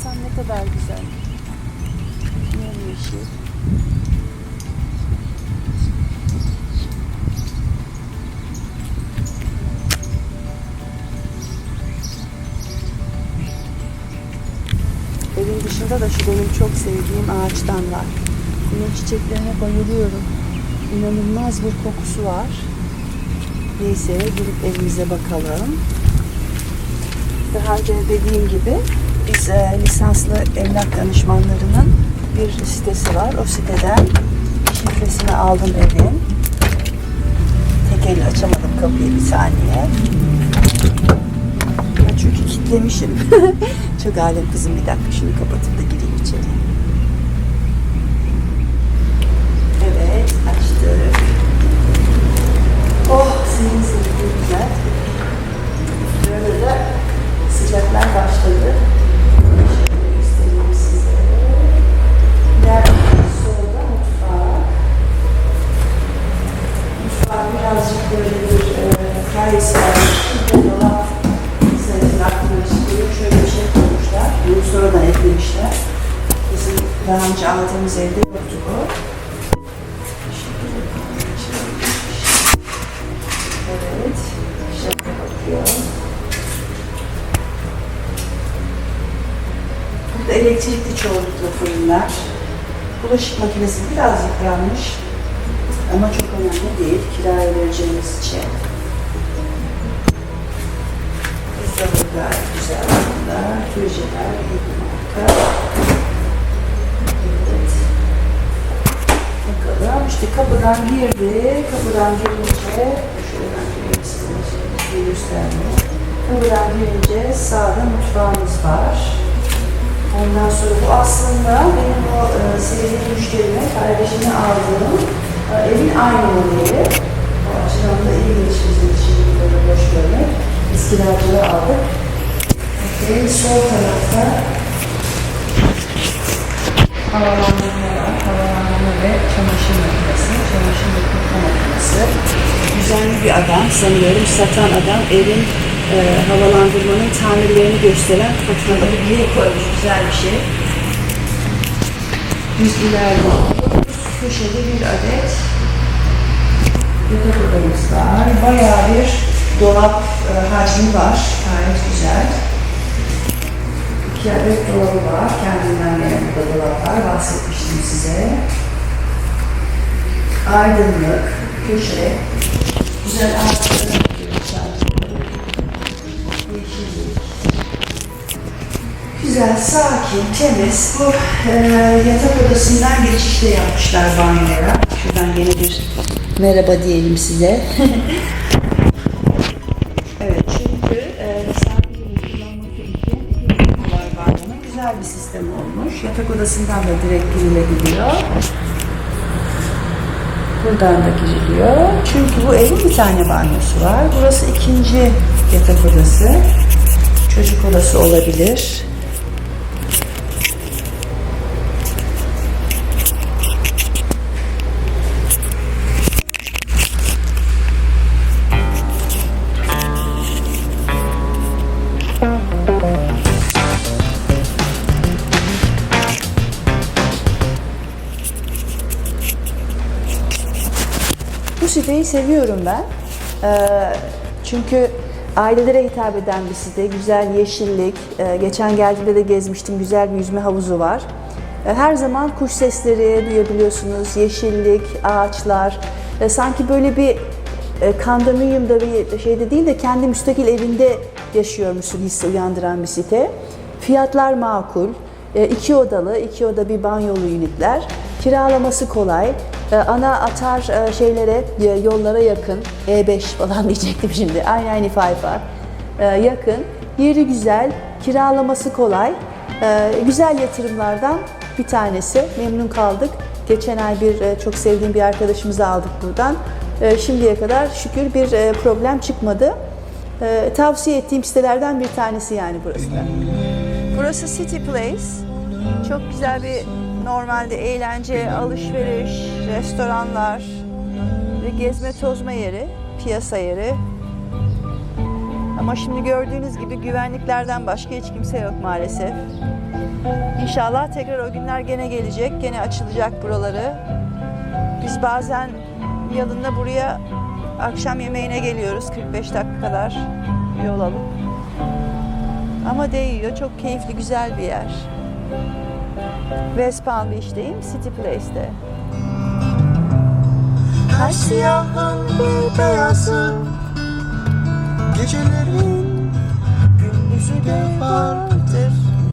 Baksana ne kadar güzel. Yemyeşil. Evin dışında da şu benim çok sevdiğim ağaçtan var. Bunun çiçeklerine bayılıyorum. İnanılmaz bir kokusu var. Neyse girip evimize bakalım. Daha önce dediğim gibi biz e, lisanslı emlak danışmanlarının bir sitesi var. O siteden şifresini aldım evin. Tek elle açamadım kapıyı bir saniye. Çünkü kilitlemişim. Çok alem kızım bir dakika şunu kapatıp da gireyim içeri. Daha önce aldığımız evde yoktu bu. Evet. Şöyle bakıyor. Burada elektrikli çoğunlukla fırınlar. Bulaşık makinesi biraz yıpranmış. Ama çok önemli değil. Kiraya vereceğimiz için. Buzdolabı gayet güzel iyi bir marka. Evet. Bakalım işte kapıdan girdi. Kapıdan girince ben gireyim size şey göstermeye. Kapıdan girince sağda mutfağımız var. Ondan sonra bu aslında benim o e, sevdiğim müşterime, kardeşime aldığım e, evin aynı modeli. O açıdan da ilginç bizim için böyle boş görmek. Eskilerce aldık. Ve sol tarafta havalandırma. Havalandırma ve çamaşır makinesi. Çamaşır kurutma makinesi. Güzel bir adam sanıyorum. Satan adam evin e, havalandırmanın tamirlerini gösteren faturaları bir koymuş. Güzel bir şey. Biz ileride köşede bir adet yatak odamız var. Bayağı bir dolap e, hacmi var. Gayet güzel. Adet dolabı var. Kendinden gelen burada dolap var. Bahsetmiştim size. Aydınlık, köşe, güzel ağaçları Yeşillik. Güzel, sakin, temiz. Bu e, yatak odasından geçişte yapmışlar banyoya. Şuradan yine bir merhaba diyelim size. Güzel bir sistem olmuş. Yatak odasından da direkt girilebiliyor. Buradan da giriliyor. Çünkü bu evin bir tane banyosu var. Burası ikinci yatak odası. Çocuk odası olabilir. Bu siteyi seviyorum ben. Ee, çünkü ailelere hitap eden bir site. Güzel yeşillik. Ee, geçen geldiğimde de gezmiştim. Güzel bir yüzme havuzu var. Ee, her zaman kuş sesleri duyabiliyorsunuz. Yeşillik, ağaçlar. Sanki böyle bir e, kondominiumda bir şeyde değil de kendi müstakil evinde yaşıyormuşsun hissi uyandıran bir site. Fiyatlar makul. İki odalı, iki oda bir banyolu ünitler. Kiralaması kolay. E, ana atar e, şeylere, e, yollara yakın. E5 falan diyecektim şimdi. I-95'a e, yakın. Yeri güzel, kiralaması kolay. Güzel yatırımlardan bir tanesi. Memnun kaldık. Geçen ay bir çok sevdiğim bir arkadaşımızı aldık buradan. Şimdiye kadar şükür bir problem çıkmadı. Tavsiye ettiğim sitelerden bir tanesi yani burası da. Burası City Place. Çok güzel bir normalde eğlence, alışveriş, restoranlar ve gezme tozma yeri, piyasa yeri. Ama şimdi gördüğünüz gibi güvenliklerden başka hiç kimse yok maalesef. İnşallah tekrar o günler gene gelecek, gene açılacak buraları. Biz bazen yalında buraya akşam yemeğine geliyoruz 45 dakika kadar yol alıp. Ama değiyor, çok keyifli, güzel bir yer. West Palm Beach'teyim, City Place'te. Her siyahın bir beyazı Gecelerin gündüzü de vardır